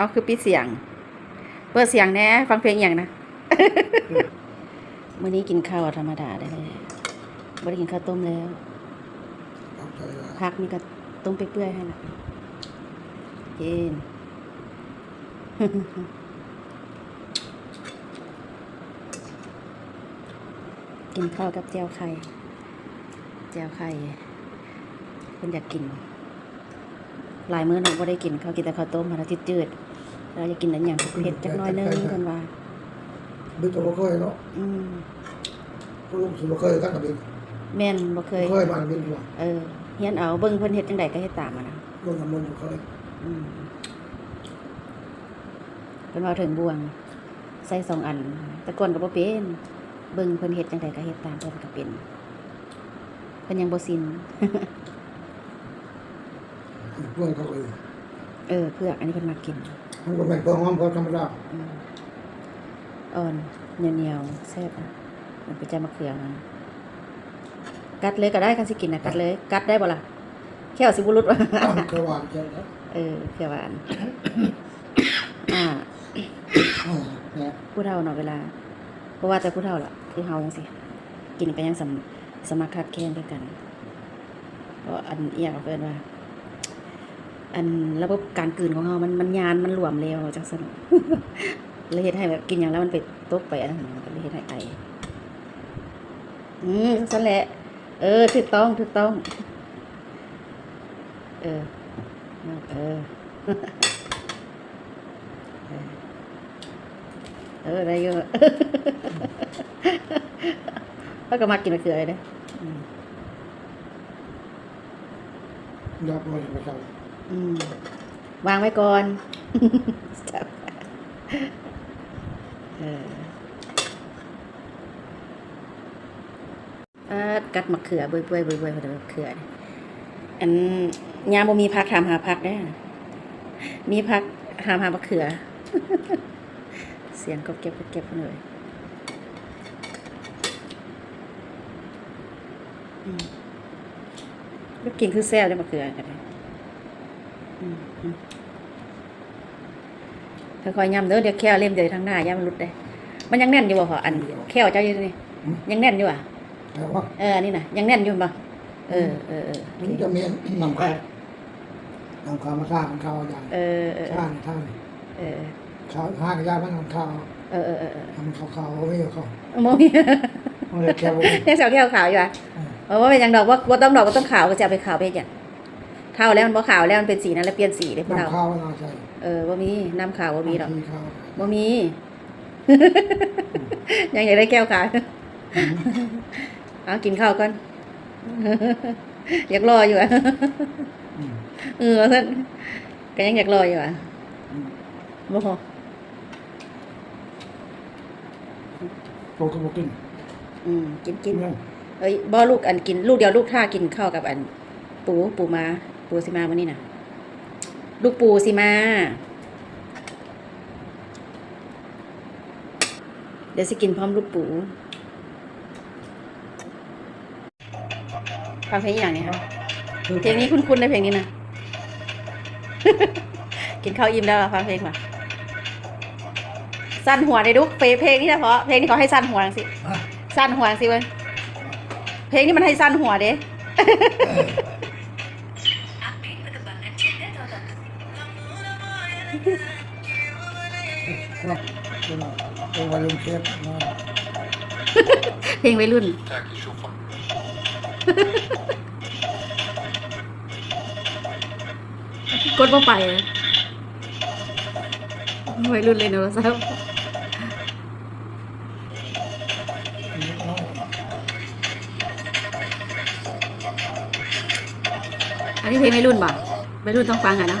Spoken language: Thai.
เอาคือปิดเสียง เปิดเสียงแน่ฟังเพลงอย่างนะมื้อนี้กินข้าวธรรมดาได้เลยบ่ได้กินข้าวต้มแล้ว พักนี่ก็ต้มเปื่อยๆให้ละกินกินข้าวกับแจ่วไข่แจ่วไข่เพิ่นอยากกิน หลายมื้อน้องบ่ได้กินข้าวกินแต่ข้าวต้มมันอาทิตย์จืด เราอยากกินอันหยังเผ็ดจักหน้อยหนึงเพิ่นว่าบิ๊กตัวบ่เคยเนาะอืมผู้ลูกสุดบ่เคยกันกับบิ๊กแม่นบ่เคยเคยมาบิ๊กว่าเออเฮียนเอาเบิ่งเพิ่นเฮ็ดจังไดก็เฮ็ดตามอะนะลงน้ำมันบ่เคยอืมเพิ่นเว้าถึงบวง ใส่สองอัน แต่ก่อนก็บ่เป็นเบิ่งเพิ่นเฮ็ดจังไดก็เฮ็ดตามเพิ่นก็เป็นเพิ่นยังบ่ซินเพื่อนเขาเองเออเผือกอันนี้เพิ่นมากิน มันก็แม่นเพิ่นหอมเพิ่นธรรมดาอืมอ่อนเหนียวๆแซ่บอะมันเป็นใจมะเขือมันกัดเลยก็ได้คันสิกินน่ะกัดเลย กัดได้บ่ล่ะแค่เอาสิบ่หลุดวะตั้งกระหวานแค่นั้นเออเขียวหวานอ่าอ่าเนี่ยผู้เฒ่าเนาะเวลาเพราะว่าแต่ผู้เฒ่าล่ะคือเฮาจังซี่กินก็ยังสมสมัครคักแค้นด้วยกันเพราะอันเอียกเพิ่นว่า อันระบบการกลืนของเฮามันมันยานมันหลวมเร็วจังซั่นเลยเฮ็ดให้แบบกินหยังแล้วมันไปตกไปอันนั้นมันก็เลยเฮ็ดให้ไออืมจังซั่นแหละ เออถูกต้องถูกต้อง เออ เออ เออได้เยอะแล้วก็มากินมะเขือเลยนะอืมยับมันไม่ใช่อืม วางไว้ก่อนจับเอออ่ากัดมะเขือเบื่อยเบื่อยเบื่อยเบื่อยมะเขืออันยามบ่มีพักถามหาพักได้มีพักถามหามะเขือ เสียงก็เก็บก็เก็บเลยอืมลูกกินคือแซ่บได้มะเขือกันเลย ค่อยๆย้ำเด้อเดี๋ยวแค่เล่มเดี๋ยวทางหน้าย้ำมันหลุดได้ มันยังแน่นอยู่บ่พออันแค่เจ้าอยู่นี่ยังแน่นอยู่อะแต่ว่าเอออันนี่น่ะยังแน่นอยู่บ่เออเออเออมันจะมีนำแค่นำข้าวมาสร้างข้าวอย่างเออเออสร้างท่านเออข้าวห้างยามันนำข้าวเออเออเออเออทำข้าวข้าวไม่เอาข้าวโมมีมันเลยแค่ว่ายังสาวแก้วขาวอยู่อะเพราะว่าเป็นหยังดอกว่าว่าต้องดอกก็ต้องขาวก็จะเอาไปขาวไปอย่าง ขาวแล้วมันบ่ขาวแล้วมันเป็นสีนั้นแล้วเปลี่ยนสีเลยพวกเรานำข้าวมันเอาใส่เออว่ามีน้ำขาวว่ามีดอกที่ข้าวว่ามี ยังอยากได้แก้วขาวเอากินข้าวก่อนอยากรออยู่อะอืมเออท่านก็ยังอยากรออยู่อะอืมบ่พอโตก็บอกกินอืมกินกินเนี่ยเอ้ยบ่ลูกอันกิน ลูกเดียวลูกท่ากินข้าวกับอัน ปูปูมา ปูสิมาวันนี้น่ะลูกปูสิมา เดี๋ยวสิกินพร้อมลูกปูฟังเพลงอย่างนี้ครับเพลงนี้คุ้นๆในเพลงนี้นะ กินข้าวอิ่มแล้วเหรอฟังเพลงป่ะสั้นหัวในดุกเพลงเพลงนี้นะเพราะเพลงนี้เขาให้สั้นหัวจังสิอะสั้นหัวจังสิเว้ยเพลงนี้มันให้สั้นหัวเด้ ครับเป็นวันลุงเทปนะเพลงวัยรุ่น Tack, tjoffan. กดมาไปเลยวัยรุ่นเลยนะซับอันนี้เพลงวัยรุ่นป่ะวัยรุ่นต้องฟังอะนะ